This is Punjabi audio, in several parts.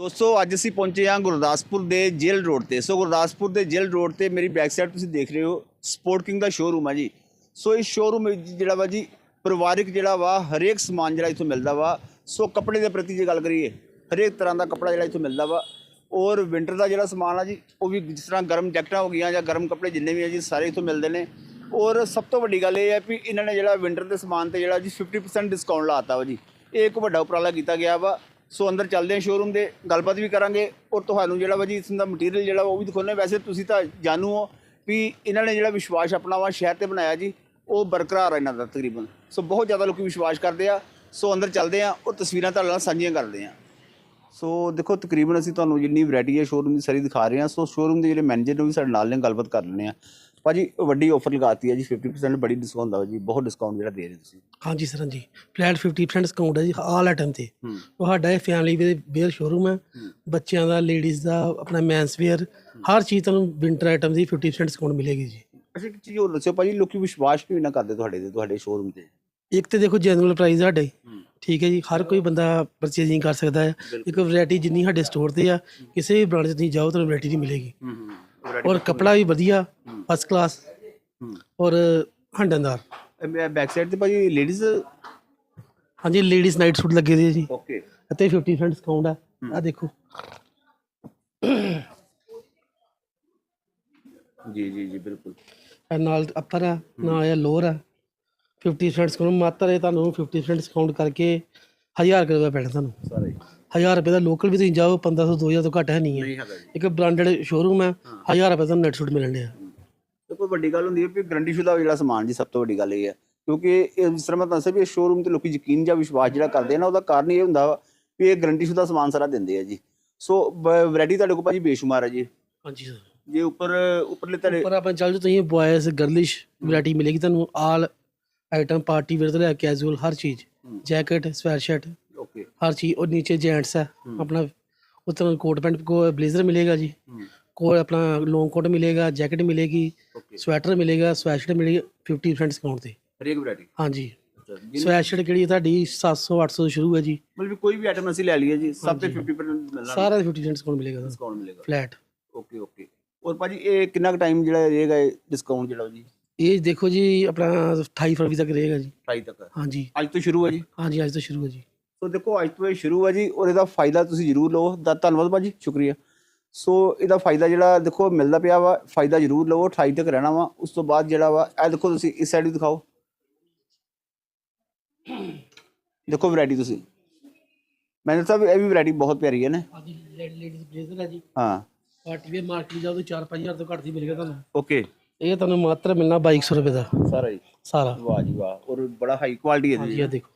ਦੋਸਤੋ, ਅੱਜ ਅਸੀਂ ਪਹੁੰਚੇ ਹਾਂ ਗੁਰਦਾਸਪੁਰ ਦੇ ਜੇਲ੍ਹ ਰੋਡ ਤੇ। ਸੋ, ਗੁਰਦਾਸਪੁਰ ਦੇ ਜੇਲ੍ਹ ਰੋਡ ਤੇ ਮੇਰੀ ਬੈਕ ਸਾਈਡ ਤੁਸੀਂ ਦੇਖ ਰਹੇ ਹੋ ਸਪੋਰਟ ਕਿੰਗ ਦਾ ਸ਼ੋਰੂਮ ਆ ਜੀ। ਸੋ ਇਸ ਸ਼ੋਰੂਮ ਵਿੱਚ ਜਿਹੜਾ ਵਾ ਜੀ, ਪਰਿਵਾਰਿਕ ਜਿਹੜਾ ਵਾ, ਹਰੇਕ ਸਮਾਨ ਜਿਹੜਾ ਇੱਥੋਂ ਮਿਲਦਾ ਵਾ। ਸੋ, ਕੱਪੜੇ ਦੇ ਪ੍ਰਤੀ ਜੇ ਗੱਲ ਕਰੀਏ, ਹਰੇਕ ਤਰ੍ਹਾਂ ਦਾ ਕੱਪੜਾ ਜਿਹੜਾ ਇੱਥੋਂ ਮਿਲਦਾ ਵਾ। ਔਰ ਵਿੰਟਰ ਦਾ ਜਿਹੜਾ ਸਮਾਨ ਆ ਜੀ, ਉਹ ਵੀ ਜਿਸ ਤਰ੍ਹਾਂ ਗਰਮ ਜੈਕਟਾਂ ਹੋ ਗਈਆਂ ਜਾਂ ਗਰਮ ਕੱਪੜੇ ਜਿੰਨੇ ਵੀ ਆ ਜੀ, ਸਾਰੇ ਇੱਥੋਂ ਮਿਲਦੇ ਨੇ। ਔਰ ਸਭ ਤੋਂ ਵੱਡੀ ਗੱਲ ਇਹ ਹੈ ਵੀ ਇਹਨਾਂ ਨੇ ਜਿਹੜਾ ਵਿੰਟਰ ਦੇ ਸਮਾਨ ਤੇ ਜਿਹੜਾ ਜੀ 50% ਡਿਸਕਾਊਂਟ ਲਾਤਾ ਵਾ ਜੀ। ਇਹ ਇੱਕ ਵੱਡਾ ਉਪਰਾਲਾ ਕੀਤਾ ਗਿਆ ਵਾ। ਸੋ ਅੰਦਰ ਚੱਲਦੇ ਹਾਂ ਸ਼ੋਰੂਮ ਦੇ, ਗੱਲਬਾਤ ਵੀ ਕਰਾਂਗੇ। ਔਰ ਤੁਹਾਨੂੰ ਜਿਹੜਾ ਵਾ ਜੀ ਇਸ ਦਾ ਮਟੀਰੀਅਲ ਜਿਹੜਾ ਉਹ ਵੀ ਦਿਖਾਉਣਾ ਵੈਸੇ ਤੁਸੀਂ ਤਾਂ ਜਾਣੂ ਹੋ ਵੀ ਇਹਨਾਂ ਨੇ ਜਿਹੜਾ ਵਿਸ਼ਵਾਸ ਆਪਣਾ ਵਾ ਸ਼ਹਿਰ ਤੇ ਬਣਾਇਆ ਜੀ, ਉਹ ਬਰਕਰਾਰ ਹੈ ਇਹਨਾਂ ਦਾ ਤਕਰੀਬਨ। ਸੋ ਬਹੁਤ ਜ਼ਿਆਦਾ ਲੋਕੀ ਵਿਸ਼ਵਾਸ ਕਰਦੇ ਆ। ਸੋ ਅੰਦਰ ਚੱਲਦੇ ਆ ਔਰ ਤਸਵੀਰਾਂ ਤੁਹਾਡੇ ਨਾਲ ਸਾਂਝੀਆਂ ਕਰਦੇ ਆ ਸੋ ਦੇਖੋ, ਤਕਰੀਬਨ ਅਸੀਂ ਤੁਹਾਨੂੰ ਜਿੰਨੀ ਵੈਰਾਈਟੀ ਹੈ ਸ਼ੋਰੂਮ ਦੀ ਸਾਰੀ ਦਿਖਾ ਰਹੇ ਹਾਂ। ਸੋ ਸ਼ੋਰੂਮ ਦੇ ਜਿਹੜੇ ਮੈਨੇਜਰ ਨੇ ਉਹ ਵੀ ਸਾਡੇ ਨਾਲ ਨੇ, ਗੱਲਬਾਤ ਕਰ ਲੈਂਦੇ ਆ ਭਾਜੀ ਵੱਡੀ ਆਫਰ ਲਗਾਤੀ ਹੈ ਜੀ 50% ਬੜੀ ਡਿਸਕਾਊਂਟ ਦਾ ਜੀ ਬਹੁਤ ਡਿਸਕਾਊਂਟ ਜਿਹੜਾ ਦੇ ਰਹੇ ਤੁਸੀਂ। ਹਾਂਜੀ ਸਰ ਹਾਂਜੀ। ਫਲੈਟ 50% ਡਿਸਕਾਊਂਟ ਹੈ ਜੀ ਆਲ ਆਈਟਮ ਤੇ। ਤੁਹਾਡਾ ਇਹ ਫੈਮਿਲੀ ਵੇਅਰ ਸ਼ੋਰੂਮ ਹੈ। ਬੱਚਿਆਂ ਦਾ ਲੇਡੀਜ਼ ਦਾ ਆਪਣਾ ਮੈਨਸ ਵੇਅਰ ਹਰ ਚੀਜ਼ ਤੁਹਾਨੂੰ ਵਿੰਟਰ ਆਈਟਮ ਦੀ 50% ਡਿਸਕਾਊਂਟ ਮਿਲੇਗੀ ਜੀ। ਅੱਛਾ ਇੱਕ ਚੀਜ਼ ਹੋਰ ਦੱਸਿਓ ਭਾਜੀ ਲੋਕੀ ਵਿਸ਼ਵਾਸ ਕਿਉਂ ਨਾ ਕਰਦੇ ਤੁਹਾਡੇ ਤੇ ਤੁਹਾਡੇ ਸ਼ੋਰੂਮ ਤੇ? ਇੱਕ ਤੇ ਦੇਖੋ ਜੈਨੂਅਲ ਪ੍ਰਾਈਸ ਸਾਡੇ। ਠੀਕ ਹੈ ਜੀ ਹਰ ਕੋਈ ਬੰਦਾ ਪਰਚੇਜ਼ਿੰਗ ਕਰ ਸਕਦਾ ਹੈ। ਇੱਕ ਵੈਰਾਈਟੀ ਜਿੰਨੀ ਸਾਡੇ ਸਟੋਰ ਤੇ ਆ ਕਿਸੇ ਵੀ ਬ੍ਰਾਂਡ 'ਚ ਤੁਸੀਂ ਜਾਓ ਤੁਹਾਨੂੰ ਵੈਰਾਈਟੀ ਨਹੀਂ ਮਿਲੇਗੀ। ਔਰ ਕਪੜਾ ਵੀ ਵਧੀਆ। ਫਸਟ ਕਲਾਸ ਔਰ ਹੰਡਨਦਾਰ। ਮੈਂ ਬੈਕ ਸਾਈਡ ਤੇ ਭਾਜੀ ਲੇਡੀਜ਼ ਹਾਂਜੀ ਲੇਡੀਜ਼ ਨਾਈਟ ਸੂਟ ਲੱਗੇ ਦੇ ਜੀ। ਓਕੇ ਅਤੇ 50% ਡਿਸਕਾਊਂਟ ਆ। ਆ ਦੇਖੋ। ਜੀ ਜੀ ਜੀ ਬਿਲਕੁਲ। ਇਹ ਨਾਲ ਅਪਰ ਆ ਨਾਲ ਇਹ ਲੋਅਰ ਆ। 50% ਡਿਸਕਾਊਂਟ ਮਾਤਰ ਇਹ ਤੁਹਾਨੂੰ 50% ਡਿਸਕਾਊਂਟ ਕਰਕੇ 1000 ਰੁਪਏ ਦਾ ਪੈਣਾ ਤੁਹਾਨੂੰ। ਸਾਰੇ। 1000 ਰੁਪਏ ਦਾ ਲੋਕਲ ਵੀ ਤੁਸੀਂ ਜਾਓ 1500 2000 ਤੋਂ ਘੱਟ ਹੈ ਨਹੀਂ ਹੈ। ਇੱਕ ਬ੍ਰਾਂਡਡ ਸ਼ੋਰੂਮ ਹੈ। 1000 ਰੁਪਏ ਦਾ ਨੈਟ ਸੂਟ ਮਿਲਣ ਡਿਆ। ਤੇ ਕੋਈ ਵੱਡੀ ਗੱਲ ਹੁੰਦੀ ਹੈ ਵੀ ਗਰੰਟੀ ਸ਼ੁਦਾ ਜਿਹੜਾ ਸਮਾਨ ਜੀ ਸਭ ਤੋਂ ਵੱਡੀ ਗੱਲ ਇਹ ਹੈ। ਕਿਉਂਕਿ ਇਹ ਜਿਸ ਤਰ੍ਹਾਂ ਮੈਂ ਦੱਸਿਆ ਵੀ ਇਹ ਸ਼ੋਰੂਮ ਤੇ ਲੋਕੀ ਯਕੀਨ ਜਾਂ ਵਿਸ਼ਵਾਸ ਜਿਹੜਾ ਕਰਦੇ ਨਾ ਉਹਦਾ ਕਾਰਨ ਇਹ ਹੁੰਦਾ ਵਾ ਇਹ ਗਰੰਟੀ ਸ਼ੁਦਾ ਸਮਾਨ ਸਾਰਾ ਦਿੰਦੇ ਆ ਜੀ। ਸੋ ਵੈਰਾਈਟੀ ਤੁਹਾਡੇ ਕੋਲ ਭਾਜੀ ਬੇਸ਼ੁਮਾਰ ਹੈ ਜੀ। ਹਾਂਜੀ ਸਰ। ਜੇ ਉੱਪਰ ਉੱਪਰਲੇ ਤੁਹਾਡੇ ਪਰ ਆਪਾਂ ਚੱਲ ਜਾਓ ਤੁਸੀਂ ਬॉयਜ਼ ਗਰਲਿਸ਼ ਵੈਰਾਈਟੀ ਮਿਲੇਗੀ ਤੁਹਾਨੂੰ ਆਲ ਆਈਟਮ ਪਾਰਟੀ ਵੇਅਰ ਤੋਂ ਲੈ ਕੈਜੂਅਲ ਹਰ ਚੀਜ਼। ਜੈਕਟ ਸਵੈਟ ਸ਼ਰਟ ਓਕੇ ਹਰ ਚੀਜ਼ ਔਰ ਨੀਚੇ ਜੈਂਟਸ ਹੂੰ। ਆਪਣਾ ਉਤਰ ਕੋਟ ਪੈਂਟ ਕੋ ਬਲੇਜ਼ਰ ਮਿਲੇਗਾ ਜੀ। ਹੂੰ ਕੋਲ ਆਪਣਾ ਲੌਂਗ ਕੋਟ ਮਿਲੇਗਾ ਜੈਕਟ ਮਿਲੇਗੀ ਓਕੇ ਸਵੈਟਰ ਮਿਲੇਗਾ ਸਵੈਟਸ਼ਰਟ ਮਿਲੇਗੀ 50% ਡਿਸਕਾਊਂਟ ਤੇ ਹਰੇਕ ਵੈਰਾਈਟੀ ਹਾਂਜੀ ਜਿੰਨੀ ਸਵੈਟਸ਼ਰਟ ਕਿਹੜੀ ਹੈ ਤੁਹਾਡੀ 700 800 ਤੋਂ ਸ਼ੁਰੂ ਹੈ ਜੀ ਮਤਲਬ ਵੀ ਕੋਈ ਵੀ ਆਈਟਮ ਅਸੀਂ ਲੈ ਲਈਏ ਜੀ ਸਭ ਤੇ 50% ਮਿਲਣਾ ਸਾਰਾ 50% ਡਿਸਕਾਊਂਟ ਮਿਲੇਗਾ ਤੁਹਾਨੂੰ ਡਿਸਕਾਊਂਟ ਮਿਲੇਗਾ ਫਲੈਟ ਓਕੇ ਓਕੇ ਔਰ ਭਾਜੀ ਇਹ ਕਿੰਨਾ ਕੁ ਟਾਈਮ ਜਿਹੜਾ ਰਹੇਗਾ ਡਿਸਕਾਊਂਟ ਜਿਹੜਾ ਜੀ ਇਹ ਦੇਖੋ ਜੀ ਆਪਣਾ 28 ਫਰਵਰੀ ਤੱਕ ਰਹੇਗਾ ਜੀ 28 ਤੱਕ ਹਾਂਜੀ ਅੱਜ ਤੋਂ ਸ਼ੁਰੂ ਹੈ ਜੀ ਹਾਂਜੀ ਅੱਜ ਤੋਂ ਸ਼ੁਰੂ ਹੈ ਜੀ ਸੋ ਦੇਖੋ ਅੱਜ ਤੋਂ ਇਹ ਸ਼ੁਰੂ ਹੈ ਜੀ ਔਰ ਇਹਦਾ ਫਾਇਦਾ ਤੁਸੀਂ ਜ਼ਰੂਰ ਲਓ ਦਾ ਧੰਨਵਾਦ ਭਾਜੀ ਸ਼ੁਕਰੀਆ ਸੋ ਇਹਦਾ ਫਾਇਦਾ ਜਿਹੜਾ ਦੇਖੋ ਮਿਲਦਾ ਪਿਆ ਵਾ ਫਾਇਦਾ ਜ਼ਰੂਰ ਲਓ 28 ਤੱਕ ਰਹਿਣਾ ਵਾ। ਉਸ ਤੋਂ ਬਾਅਦ ਜਿਹੜਾ ਵਾ ਇਹ ਦੇਖੋ ਤੁਸੀਂ ਇਸ ਸਾਈਡ ਵੀ ਦਿਖਾਓ। ਦੇਖੋ ਵੈਰਾਈਟੀ ਤੁਸੀਂ। ਮੈਨੂੰ ਤਾਂ ਇਹ ਵੀ ਵੈਰਾਈਟੀ ਬਹੁਤ ਪਿਆਰੀ ਹੈ ਨਾ। ਹਾਂਜੀ ਲੇਡੀਜ਼ ਬਲੇਜ਼ਰ ਹੈ ਜੀ। ਹਾਂ। ਪਾਰਟੀ ਵੇਅਰ ਮਾਰਕੀਟ ਜਾਓ ਤਾਂ 4-5000 ਤੋਂ ਘੱਟ ਦੀ ਮਿਲੇਗਾ ਤੁਹਾਨੂੰ। ਓਕੇ ਇਹ ਤੁਹਾਨੂੰ ਮਾਤਰ ਮਿਲਣਾ 2200 ਰੁਪਏ ਦਾ। ਸਾਰਾ ਜੀ ਸਾਰਾ। ਵਾਹ ਜੀ ਵਾਹ। ਔਰ ਬੜਾ ਹਾਈ ਕੁਆਲਿਟੀ ਹੈ ਜੀ। ਇਹ ਦੇਖੋ।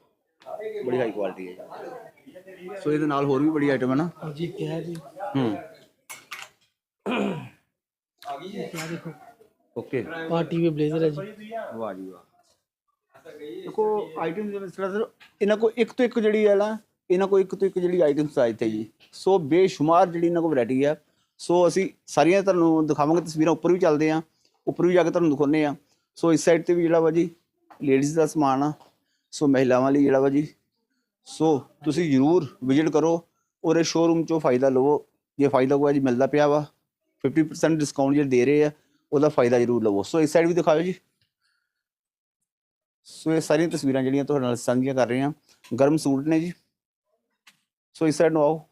ਬੜੀ ਹਾਈ ਕੁਆਲਿਟੀ ਹੈ। ਸੋ ਇਹਦੇ ਨਾਲ ਹੋਰ ਵੀ ਬੜੀ ਆਈਟਮ ਹੈ ਨਾ। ਹਾਂਜੀ ਕੀ ਹੈ। ਜੀ ਹੂੰ ਇਹ ਦੇਖੋ ਓਕੇ ਪਾਰਟੀ ਵੇਅਰ ਬਲੇਜ਼ਰ ਹੈ ਜੀ ਵਾਹ ਜੀ ਵਾਹ। ਦੇਖੋ ਆਈਟਮ ਜਿਵੇਂ ਤਰ੍ਹਾਂ ਸਰ ਇਹਨਾਂ ਕੋ ਇੱਕ ਤੋਂ ਇੱਕ ਜਿਹੜੀ ਹੈ ਨਾ ਇਹਨਾਂ ਕੋ ਇੱਕ ਤੋਂ ਇੱਕ ਜਿਹੜੀ ਆਈਟਮਸ ਆਈ ਤੇ ਜੀ। ਸੋ ਬੇਸ਼ੁਮਾਰ ਜਿਹੜੀ ਇਹਨਾਂ ਕੋ ਵੈਰਾਈਟੀ ਹੈ ਸੋ ਅਸੀਂ ਸਾਰੀਆਂ ਤੁਹਾਨੂੰ ਦਿਖਾਵਾਂਗੇ ਤਸਵੀਰਾਂ ਉੱਪਰ ਵੀ ਚੱਲਦੇ ਆ। ਉੱਪਰ ਵੀ ਜਾ ਕੇ ਤੁਹਾਨੂੰ ਦਿਖਾਉਂਦੇ ਆ। ਸੋ ਇਸ ਸਾਈਡ ਤੇ ਵੀ ਜਿਹੜਾ ਵਾ ਜੀ ਲੇਡੀਜ਼ ਦਾ ਸਮਾਨ ਆ। ਸੋ ਮਹਿਲਾਵਾਂ ਲਈ ਜਿਹੜਾ ਵਾ ਜੀ। ਸੋ ਤੁਸੀਂ ਜ਼ਰੂਰ ਵਿਜ਼ਿਟ ਕਰੋ ਔਰ ਇਹ ਸ਼ੋਰੂਮ ਚੋਂ ਫਾਇਦਾ ਲਵੋ। ਜੇ ਫਾਇਦਾ ਕੋਈ ਜੀ ਮਿਲਦਾ ਪਿਆ ਵਾ। 50% ਡਿਸਕਾਊਂਟ ਜਿਹੜੇ ਦੇ ਰਹੇ ਆ, ਉਹਦਾ ਫਾਇਦਾ ਜ਼ਰੂਰ ਲਵੋ। ਸੋ ਇਸ ਸਾਈਡ ਵੀ ਦਿਖਾਓ ਜੀ। ਸੋ ਇਹ ਸਾਰੀਆਂ ਤਸਵੀਰਾਂ ਜਿਹੜੀਆਂ ਤੁਹਾਡੇ ਨਾਲ ਸਾਂਝੀਆਂ ਕਰ ਰਹੇ ਹਾਂ। ਗਰਮ ਸੂਟ ਨੇ ਜੀ। ਸੋ ਇਸ ਸਾਈਡ ਨੂੰ ਆਓ।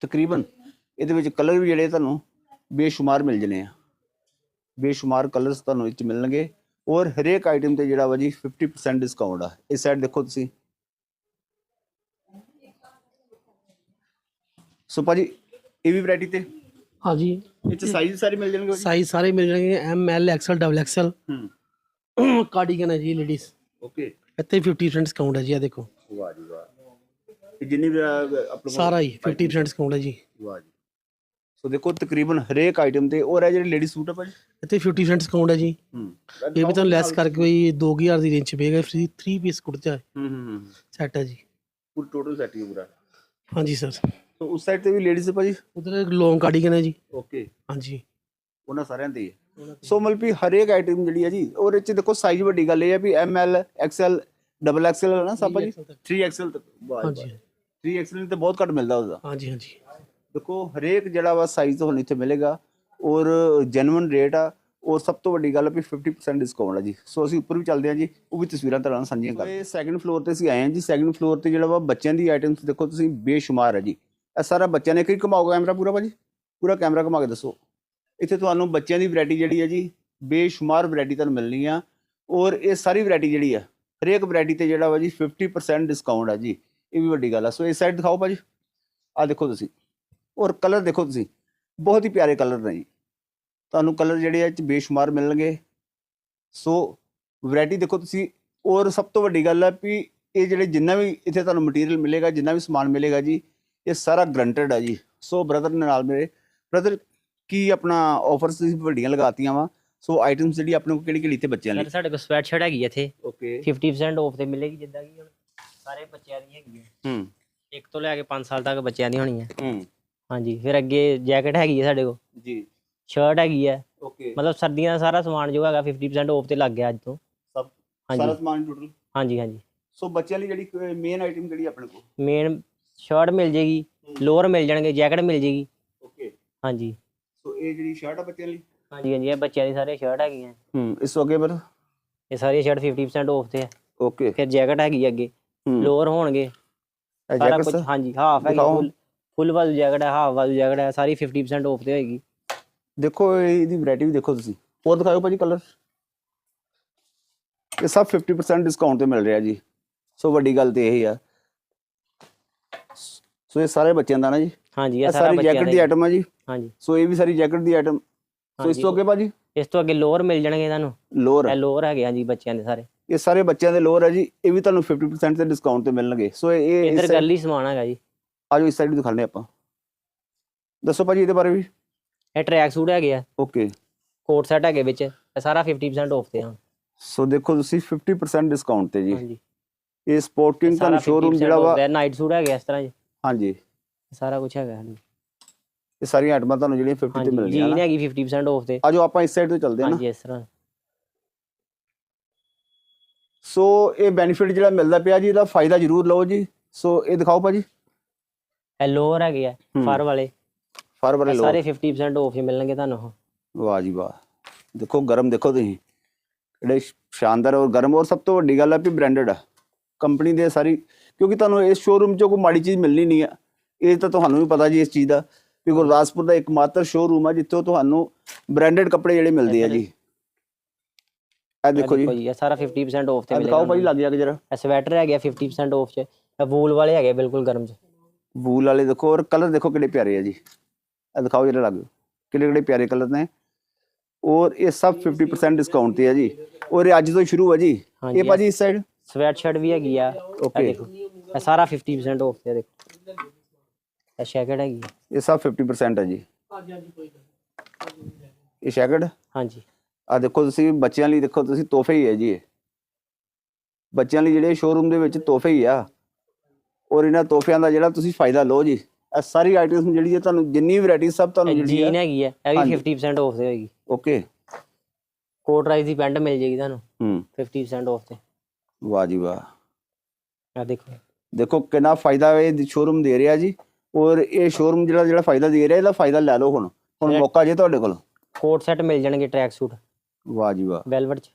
ਤਕਰੀਬਨ ਇਹਦੇ ਵਿੱਚ ਕਲਰ ਵੀ ਜਿਹੜੇ ਤੁਹਾਨੂੰ ਬੇਸ਼ੁਮਾਰ ਮਿਲ ਜਣੇ ਆ। ਬੇਸ਼ੁਮਾਰ ਕਲਰਸ ਤੁਹਾਨੂੰ ਇਹ 'ਚ ਮਿਲਣਗੇ। ਔਰ ਹਰੇਕ ਆਈਟਮ ਤੇ ਜਿਹੜਾ ਵਾ ਜੀ 50% ਡਿਸਕਾਊਂਟ ਆ। ਇਸ ਸਾਈਡ ਦੇਖੋ ਤੁਸੀਂ। ਸੋ ਭਾਜੀ, ਇਹ ਵੀ ਵੈਰਾਈਟੀ ਤੇ। ਹਾਂਜੀ। ਇਹ ਚ ਸਾਈਜ਼ ਸਾਰੇ ਮਿਲ ਜਾਣਗੇ ਸਾਈਜ਼ ਸਾਰੇ ਮਿਲ ਜਾਣਗੇ M L XL double XL ਹੂੰ। ਕਾਰਡੀਗਨ ਹੈ ਜੀ ਲੇਡੀਜ਼ ਓਕੇ ਇੱਥੇ 50% ਡਿਸਕਾਊਂਟ ਹੈ ਜੀ ਇਹ ਦੇਖੋ। ਵਾਹ ਜੀ ਵਾਹ। ਇਹ ਜਿੰਨੀ ਵੀ ਆਪਣੇ ਸਾਰਾ ਹੀ 50% ਡਿਸਕਾਊਂਟ ਹੈ ਜੀ। ਵਾਹ ਜੀ। ਸੋ ਦੇਖੋ ਤਕਰੀਬਨ ਹਰੇਕ ਆਈਟਮ ਤੇ ਔਰ ਇਹ ਜਿਹੜੇ ਲੇਡੀ ਸੂਟ ਆ ਭਾਜੀ? ਇੱਥੇ 50% ਡਿਸਕਾਊਂਟ ਹੈ ਜੀ। ਹੂੰ। ਇਹ ਵੀ ਤੁਹਾਨੂੰ ਲੈਸ ਕਰਕੇ ਕੋਈ 2000 ਦੀ ਰੇਂਜ ਚ ਪਏਗਾ ਫ੍ਰੀ 3 ਪੀਸ ਕੁੜਤਾ। ਹੂੰ ਹੂੰ ਸੈਟ ਹੈ ਜੀ। ਪੂਰਾ ਟੋਟਲ ਸੈਟ ਹੀ ਪੂਰਾ। ਹਾਂਜੀ ਸਰ ਉਸ ਸਾਈਡ ਤੇ ਵੀ ਲੇਡੀਜ਼ ਭਾਜੀ? ਉਧਰ ਲੌਂਗ ਕਾਰਡੀਗਨ ਹੈ ਜੀ। ਓਕੇ ਹਾਂਜੀ। ਉਹਨਾਂ ਸਾਰਿਆਂ ਦੇ। ਹੀ ਸੋ ਮਤਲਬ ਵੀ ਹਰੇਕ ਆਈਟਮ ਜਿਹੜੀ ਹੈ ਜੀ ਔਰ ਇਹ ਚ ਦੇਖੋ ਸਾਈਜ਼ ਵੱਡੀ ਗੱਲ ਇਹ ਹੈ ਵੀ M L XL double XL ਹੈ ਨਾ ਸਭ ਭਾਜੀ 3 ਐਕਸਐਲ ਤੱਕ। ਹਾਂਜੀ। ਵਾਹ। 3XL ਤੇ ਬਹੁਤ ਘੱਟ ਮਿਲਦਾ ਉਹਦਾ। ਹਾਂਜੀ ਹਾਂਜੀ। ਦੇਖੋ ਹਰੇਕ ਜਿਹੜਾ ਵਾ ਸਾਈਜ਼ ਤੁਹਾਨੂੰ ਇੱਥੇ ਮਿਲੇਗਾ ਔਰ ਜੈਨੂਇਨ ਰੇਟ ਆ ਔਰ ਸਭ ਤੋਂ ਵੱਡੀ ਗੱਲ ਆ ਵੀ 50% ਡਿਸਕਾਊਂਟ ਆ ਜੀ। ਸੋ ਅਸੀਂ ਉੱਪਰ ਵੀ ਚੱਲਦੇ ਹਾਂ ਜੀ ਉਹ ਵੀ ਤਸਵੀਰਾਂ ਤੁਹਾਡੇ ਨਾਲ ਸਾਂਝੀਆਂ ਕਰਦੇ ਹਾਂ ਸੈਕੰਡ ਫਲੋਰ ਤੇ ਅਸੀਂ ਆਏ ਹਾਂ ਜੀ ਸੈਕੰਡ ਫਲੋਰ ਤੇ ਜਿਹੜਾ ਵਾ ਬੱਚਿਆਂ ਦੀ ਆਈਟਮਸ ਦੇਖੋ ਤੁਸੀਂ ਬੇਸ਼ੁਮਾਰ ਹੈ ਜੀ। ਇਹ ਸਾਰਾ ਬੱਚਿਆਂ ਨੇ ਕਿਹੜੀ ਘੁਮਾਓ ਕੈਮਰਾ ਪੂਰਾ ਭਾਜੀ। ਪੂਰਾ ਕੈਮਰਾ ਘੁਮਾ ਕੇ ਦੱਸੋ। ਇੱਥੇ ਤੁਹਾਨੂੰ ਬੱਚਿਆਂ ਦੀ ਵੈਰਾਈਟੀ ਜਿਹੜੀ ਹੈ ਜੀ, ਬੇਸ਼ੁਮਾਰ ਵੈਰਾਈਟੀ ਤੁਹਾਨੂੰ ਮਿਲਣੀ ਆ। ਔਰ ਇਹ ਸਾਰੀ ਵੈਰਾਈਟੀ ਜਿਹੜੀ ਆ, ਹਰੇਕ ਵੈਰਾਈਟੀ ਤੇ ਜਿਹੜਾ ਵਾ ਜੀ 50% ਡਿਸਕਾਊਂਟ ਆ ਜੀ। ਇਹ ਵੀ ਵੱਡੀ ਗੱਲ ਆ। ਸੋ ਇਸ ਸਾਈਡ ਦਿਖਾਓ ਭਾਜੀ। ਆ ਦੇਖੋ ਤੁਸੀਂ। ਔਰ ਕਲਰ ਦੇਖੋ ਤੁਸੀਂ। ਬਹੁਤ ਹੀ ਪਿਆਰੇ ਕਲਰ ਨੇ ਜੀ। ਤੁਹਾਨੂੰ ਕਲਰ ਜਿਹੜੇ ਆ 'ਚ ਬੇਸ਼ੁਮਾਰ ਮਿਲਣਗੇ। ਸੋ ਵੈਰਾਈਟੀ ਦੇਖੋ ਤੁਸੀਂ। ਔਰ ਸਭ ਤੋਂ ਵੱਡੀ ਗੱਲ ਆ ਵੀ ਇਹ ਜਿਹੜੇ ਜਿੰਨਾ ਵੀ ਇੱਥੇ ਤੁਹਾਨੂੰ ਮਟੀਰੀਅਲ ਮਿਲੇਗਾ, ਜਿੰਨਾ ਵੀ ਸਮਾਨ ਮਿਲੇਗਾ ਜੀ ਇਹ ਸਾਰਾ ਗਰੰਟਡ ਹੈ ਜੀ। ਸੋ ਬ੍ਰਦਰ ਨੇ ਨਾਲ ਮੇਰੇ ਬ੍ਰਦਰ ਕੀ ਆਪਣਾ ਆਫਰਸ ਤੁਸੀਂ ਵੱਡੀਆਂ ਲਗਾਤੀਆਂ ਵਾ? ਸੋ ਆਈਟਮਸ ਜਿਹੜੀ ਆਪਣੇ ਕੋਲ ਕਿਹੜੀ ਕਿਹੜੀ ਇੱਥੇ ਬੱਚਿਆਂ ਲਈ? ਸਾਡੇ ਕੋਲ ਸਵੈਟ ਸ਼ਰਟ ਹੈਗੀ ਇੱਥੇ। ਓਕੇ 50% ਆਫ ਤੇ ਮਿਲੇਗੀ ਜਿੱਦਾਂ ਕਿ ਹੁਣ। ਸਾਰੇ ਬੱਚਿਆਂ ਦੀ ਹੈਗੀ ਹੈ ਹੂੰ। ਇੱਕ ਤੋਂ ਲੈ ਕੇ 5 ਸਾਲ ਤੱਕ ਬੱਚਿਆਂ ਦੀ ਹੋਣੀ ਹੈ ਹੂੰ। ਹਾਂਜੀ ਫਿਰ ਅੱਗੇ ਜੈਕਟ ਹੈਗੀ ਹੈ ਸਾਡੇ ਕੋਲ। ਜੀ। ਸ਼ਰਟ ਹੈਗੀ ਹੈ ਓਕੇ ਮਤਲਬ ਸਰਦੀਆਂ ਦਾ ਸਾਰਾ ਸਮਾਨ ਜੋ ਹੈਗਾ 50% ਆਫ ਤੇ ਲੱਗ ਗਿਆ ਅੱਜ ਤੋਂ। ਸਭ ਸਾਰਾ ਸਮਾਨ ਟੋਟਲ ਹਾਂਜੀ ਹਾਂਜੀ। ਸੋ ਬੱਚਿਆਂ ਲਈ ਜਿਹੜੀ ਮੇਨ ਆਈਟਮ ਕਿਹੜੀ ਆਪਣੇ ਕੋਲ? ਮੇਨ ਸ਼ਰਟ ਮਿਲ ਜੇਗੀ ਲੋਅਰ ਮਿਲ ਜਾਣਗੇ ਜੈਕਟ ਮਿਲ ਜੇਗੀ। ਓਕੇ। ਹਾਂਜੀ। ਸੋ ਇਹ ਜਿਹੜੀ ਸ਼ਰਟ ਆ ਬੱਚਿਆਂ ਲਈ? ਹਾਂਜੀ ਹਾਂਜੀ ਇਹ ਬੱਚਿਆਂ ਦੀ ਸਾਰੇ ਸ਼ਰਟ ਹੈਗੀਆਂ। ਹੂੰ ਇਸ ਤੋਂ ਅੱਗੇ ਬਰ ਇਹ ਸਾਰੀ ਸ਼ਰਟ 50% ਆਫ ਤੇ ਹੈ ਓਕੇ। ਫਿਰ ਜੈਕਟ ਹੈਗੀ ਹੈ ਅੱਗੇ। ਲੋਅਰ ਹੋਣਗੇ। ਸਾਰਾ ਕੁਝ ਹਾਂਜੀ ਹਾਫ ਹੈਗੀ ਫੁੱਲ ਵਾਲੀ ਜੈਕਟ ਹੈ ਹਾਫ ਵਾਲੀ ਜੈਕਟ ਹੈ ਸਾਰੀ 50% ਆਫ ਤੇ ਹੋਏਗੀ। ਦੇਖੋ ਇਹਦੀ ਵੈਰਾਈਟੀ ਵੀ ਦੇਖੋ ਤੁਸੀਂ। ਹੋਰ ਦਿਖਾਓ ਭਾਜੀ ਕਲਰ ਇਹ ਸਭ 50% ਡਿਸਕਾਊਂਟ ਤੇ ਮਿਲ ਰਿਹਾ ਜੀ। ਸੋ ਵੱਡੀ ਗੱਲ ਤੇ ਇਹ ਆ। ਸੋ ਇਹ ਸਾਰੇ ਬੱਚਿਆਂ ਦਾ ਨਾ ਜੀ? ਹਾਂਜੀ ਇਹ ਇਹ ਸਾਰਾ ਸਾਰੀ ਬੱਚਿਆਂ ਜੈਕਟ ਦਾ ਦੀ ਹੀ। ਆਈਟਮ ਆ ਜੀ? ਹਾਂਜੀ। ਸੋ ਇਹ ਵੀ ਸਾਰੀ ਜੈਕਟ ਦੀ ਆਈਟਮ ਸੋ ਇਸ ਹਾਂਜੀ, ਤੋਂ ਅੱਗੇ ਭਾਜੀ? ਇਸ ਤੋਂ ਅੱਗੇ ਲੋਅਰ ਮਿਲ ਜਾਣਗੇ ਤੁਹਾਨੂੰ? ਲੋਅਰ। ਇਹ ਲੋਅਰ ਹੈਗੇ ਆ ਜੀ ਬੱਚਿਆਂ ਦੇ ਸਾਰੇ। ਇਹ ਸਾਰੇ ਬੱਚਿਆਂ ਦੇ ਲੋਅਰ ਹੈ ਜੀ। ਇਹ ਵੀ ਤੁਹਾਨੂੰ 50% ਤੇ ਡਿਸਕਾਊਂਟ ਤੇ ਮਿਲਣਗੇ। ਸੋ ਇਹ ਇੱਧਰ ਗੱਲ ਹੀ ਸਮਾਨ ਹੈਗਾ ਜੀ। ਆਜੋ ਇਸ ਸਾਈਡ ਵੀ ਦਿਖਾਣੇ ਆਪਾਂ। ਦੱਸੋ ਭਾਜੀ ਇਹਦੇ ਬਾਰੇ ਵੀ। ਇਹ ਟਰੈਕ ਸੂਟ ਹੈਗੇ ਆ। ਓਕੇ। ਕੋਟ ਸੈਟ ਹੈਗੇ ਵਿੱਚ। ਇਹ ਸਾਰਾ 50% ਆਫ ਤੇ ਆ। ਸੋ ਦੇਖੋ ਤੁਸੀਂ 50% ਡਿਸਕਾਊਂਟ ਤੇ ਜੀ। ਹਾਂਜੀ। ਇਹ ਸਪੋਰਟਿੰਗ ਤੁਹਾਨੂੰ ਸ਼ੋਰੂਮ ਜਿਹੜਾ ਵਾ ਨਾਈਟ ਸੂਟ ਹੈਗੇ ਇਸ ਤਰ੍ਹਾਂ ਜੀ। ਹਾਂਜੀ। ਸਾਰਾ ਕੁਝ ਹੈਗਾ ਹਾਂਜੀ ਇਹ ਸਾਰੀਆਂ ਆਈਟਮਾਂ ਤੁਹਾਨੂੰ ਜਿਹੜੀਆਂ 50 ਤੇ ਹਾਂਜੀ ਮਿਲਣਗੀਆਂ ਜੀਨ ਨਾ ਹੈਗੀ 50% ਆਫ ਤੇ। ਆਜੋ ਆਪਾਂ ਇਸ ਸਾਈਡ ਤੋਂ ਚੱਲਦੇ ਹਾਂ ਨਾ। ਹਾਂਜੀ ਇਸ ਤਰ੍ਹਾਂ। ਸੋ ਇਹ ਬੈਨੀਫਿਟ ਜਿਹੜਾ ਮਿਲਦਾ ਪਿਆ ਜੀ ਇਹਦਾ ਫਾਇਦਾ ਜ਼ਰੂਰ ਲਓ ਜੀ। ਸੋ ਇਹ ਦਿਖਾਓ ਭਾਜੀ। ਇਹ ਲੋਅਰ ਹੈਗੇ ਆ ਹੂੰ। ਫਰ ਵਾਲੇ। ਫਰ ਵਾਲੇ ਇਹ ਲਓ ਸਾਰੇ 50% ਆਫ ਹੀ ਮਿਲਣਗੇ ਤੁਹਾਨੂੰ ਵਾਹ ਜੀ ਵਾਹ। ਦੇਖੋ ਗਰਮ ਦੇਖੋ ਤੁਸੀਂ। ਜਿਹੜੇ ਸ਼ਾਨਦਾਰ ਔਰ ਗਰਮ। ਔਰ ਸਭ ਤੋਂ ਵੱਡੀ ਗੱਲ ਹੈ ਵੀ ਬ੍ਰਾਂਡਡ ਆ। ਕੰਪਨੀ ਦੇ ਸਾਰੀ ਕਿਉਂਕਿ ਤੁਹਾਨੂੰ ਇਸ ਸ਼ੋਰੂਮ 'ਚੋਂ ਕੋਈ ਮਾੜੀ ਚੀਜ਼ ਮਿਲਣੀ ਨਹੀਂ ਆ। ਇਹ ਤਾਂ ਤੁਹਾਨੂੰ ਵੀ ਪਤਾ ਜੀ ਇਸ ਚੀਜ਼ ਦਾ ਵੀ ਗੁਰਦਾਸਪੁਰ ਦਾ ਇੱਕਮਾਤਰ ਸ਼ੋਰੂਮ ਆ ਜਿੱਥੋਂ ਤੁਹਾਨੂੰ ਬ੍ਰਾਂਡਡ ਕੱਪੜੇ ਜਿਹੜੇ ਮਿਲਦੇ ਆ ਜੀ। ਇਹ ਦੇਖੋ ਜੀ। ਇਹ ਸਾਰਾ 50% ਆਫ ਤੇ ਮਿਲੇਗਾ ਦਿਖਾਓ ਭਾਜੀ ਲੱਗ ਜਾ ਕੇ ਜਰਾ? ਇਹ ਸਵੈਟਰ ਹੈਗੇ ਆ 50% ਆਫ ਚ। ਇਹ ਵੂਲ ਵਾਲੇ ਹੈਗੇ ਆ ਬਿਲਕੁਲ ਗਰਮ ਚ। ਵੂਲ ਵਾਲੇ ਦੇਖੋ ਔਰ ਕਲਰ ਦੇਖੋ ਕਿੰਨੇ ਪਿਆਰੇ ਆ ਜੀ। ਇਹ ਦਿਖਾਓ ਜਰਾ ਲੱਗ। ਕਿੰਨੇ ਕਿੰਨੇ ਪਿਆਰੇ ਕਲਰ ਨੇ। ਔਰ ਇਹ ਸਭ 50% ਡਿਸਕਾਊਂਟ ਤੇ ਆ ਜੀ। ਔਰ ਇਹ ਅੱਜ ਤੋਂ ਸ਼ੁਰੂ ਆ ਜੀ। ਇਹ ਭਾਜੀ ਇਸ ਸਾਈਡ ਸਵੈਟ ਸ਼ਰਟ ਵੀ ਹੈਗੀ ਆ। ਓਕੇ ਦੇਖੋ। ਇਹ ਸਾਰਾ 50% ਆਫ ਤੇ ਆ ਦੇਖੋ। ਇਹ ਸ਼ੈਕਟ ਹੈਗੀ ਆ। ਇਹ ਸਭ 50% ਹੈ ਜੀ। ਹਾਂਜੀ ਹਾਂਜੀ ਕੋਈ ਗੱਲ ਇਹ ਸ਼ੈਕਟ ਹਾਂਜੀ। ਆ ਦੇਖੋ ਤੁਸੀਂ ਬੱਚਿਆਂ ਲਈ ਦੇਖੋ ਤੁਸੀਂ ਤੋਹਫੇ ਹੀ ਹੈ ਜੀ ਇਹ। ਬੱਚਿਆਂ ਲਈ ਜਿਹੜੇ ਸ਼ੋਰੂਮ ਦੇ ਵਿੱਚ ਤੋਹਫੇ ਹੀ ਆ ਔਰ ਇਹਨਾਂ ਤੋਹਫਿਆਂ ਦਾ ਜਿਹੜਾ ਤੁਸੀਂ ਫਾਇਦਾ ਲਓ ਜੀ ਇਹ ਸਾਰੀ ਆਈਟਮਸ ਜਿਹੜੀ ਹੈ ਤੁਹਾਨੂੰ ਜਿੰਨੀ ਵੈਰਾਈਟੀ ਸਭ ਤੁਹਾਨੂੰ ਇਹ ਜਿਹੜੀ ਜੀਨ ਹੈ ਹੈਗੀ ਆ ਇਹ ਹਾਂਜੀ। ਵੀ 50% ਆਫ ਤੇ ਹੋਏਗੀ। ਓਕੇ ਕੋਟ ਰਾਈਜ਼ ਦੀ ਪੈਂਟ ਮਿਲ ਜੇਗੀ ਤੁਹਾਨੂੰ। ਹੂੰ। 50% ਆਫ ਤੇ। ਵਾਹ ਜੀ ਵਾਹ। ਆ ਦੇਖੋ। ਦੇਖੋ ਕਿੰਨਾ ਫਾਇਦਾ ਇਹ ਸ਼ੋਰੂਮ ਦੇ ਰਿਹਾ ਜੀ। ਔਰ ਇਹ ਸ਼ੋਰੂਮ ਜਿਹੜਾ ਜਿਹੜਾ ਫਾਇਦਾ ਦੇ ਰਿਹਾ ਇਹਦਾ ਫਾਇਦਾ ਲੈ ਲਓ ਹੁਣ। ਹੁਣ ਮੌਕਾ ਜੇ ਤੁਹਾਡੇ ਕੋਲ। ਕੋਟ ਸੈਟ ਮਿਲ ਜਾਣਗੇ ਟਰੈਕ ਸੂਟ ਵਾਹ ਜੀ ਵਾਹ। ਵੈਲਵਟ ਚ।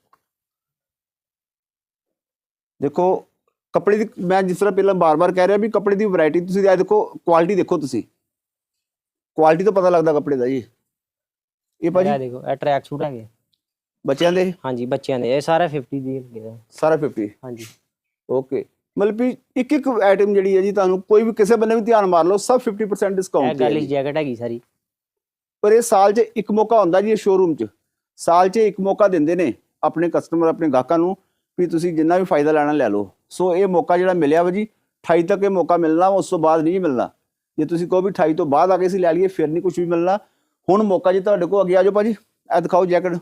ਦੇਖੋ ਕੱਪੜੇ ਦੀ ਮੈਂ ਜਿਸ ਤਰ੍ਹਾਂ ਪਹਿਲਾਂ ਬਾਰ-ਬਾਰ ਕਹਿ ਰਿਹਾ ਵੀ ਕੱਪੜੇ ਦੀ ਵੈਰਾਈਟੀ ਤੁਸੀਂ ਇਹ ਦੇਖੋ ਕੁਆਲਿਟੀ ਦੇਖੋ ਤੁਸੀਂ। ਕੁਆਲਿਟੀ ਤੋਂ ਪਤਾ ਲੱਗਦਾ ਕੱਪੜੇ ਦਾ ਜੀ। ਇਹ ਇਹ ਭਾਜੀ ਦੇਖੋ ਇਹ ਟਰੈਕ ਸੂਟ ਹੈਗੇ। ਬੱਚਿਆਂ ਦੇ? ਹਾਂਜੀ ਬੱਚਿਆਂ ਦੇ। ਇਹ ਸਾਰਾ 50 ਦੀ ਲੱਗੇ ਦਾ ਸਾਰਾ 50 ਹਾਂਜੀ। ਓਕੇ ਮਤਲਬ ਵੀ ਇੱਕ ਇੱਕ ਆਈਟਮ ਜਿਹੜੀ ਹੈ ਜੀ ਤੁਹਾਨੂੰ ਕੋਈ ਵੀ ਕਿਸੇ ਬੰਨੇ ਵੀ ਧਿਆਨ ਮਾਰ ਲਓ ਸਭ 50% ਇਹ ਡਿਸਕਾਊਂਟ ਤੇ ਹੈ ਗਾਲੀ ਜੀ। ਜੈਕਟ ਹੈਗੀ ਸਾਰੀ। ਪਰ ਇਹ ਸਾਲ 'ਚ ਇੱਕ ਮੌਕਾ ਹੁੰਦਾ ਜੀ ਸ਼ੋਰੂਮ 'ਚ। ਸਾਲ 'ਚ ਇੱਕ ਮੌਕਾ ਦਿੰਦੇ ਨੇ ਆਪਣੇ ਕਸਟਮਰ ਆਪਣੇ ਗਾਹਕਾਂ ਨੂੰ ਵੀ ਤੁਸੀਂ ਜਿੰਨਾ ਵੀ ਫਾਇਦਾ ਲੈਣਾ ਲੈ ਲਓ। ਸੋ ਇਹ ਮੌਕਾ ਜਿਹੜਾ ਮਿਲਿਆ ਵਾ ਜੀ 28 ਤੱਕ ਇਹ ਮੌਕਾ ਮਿਲਣਾ ਵਾ, ਉਸ ਤੋਂ ਬਾਅਦ ਨਹੀਂ ਮਿਲਣਾ। ਜੇ ਤੁਸੀਂ ਕਹੋ ਵੀ 28 ਤੋਂ ਬਾਅਦ ਆ ਕੇ ਅਸੀਂ ਲੈ ਲਈਏ ਫਿਰ ਨਹੀਂ ਕੁਝ ਵੀ ਮਿਲਣਾ। ਹੁਣ ਮੌਕਾ ਜੀ ਤੁਹਾਡੇ ਕੋਲ ਅੱਗੇ ਆ ਜਾਓ ਭਾਜੀ। ਇਹ ਦਿਖਾਓ ਜੈਕਟ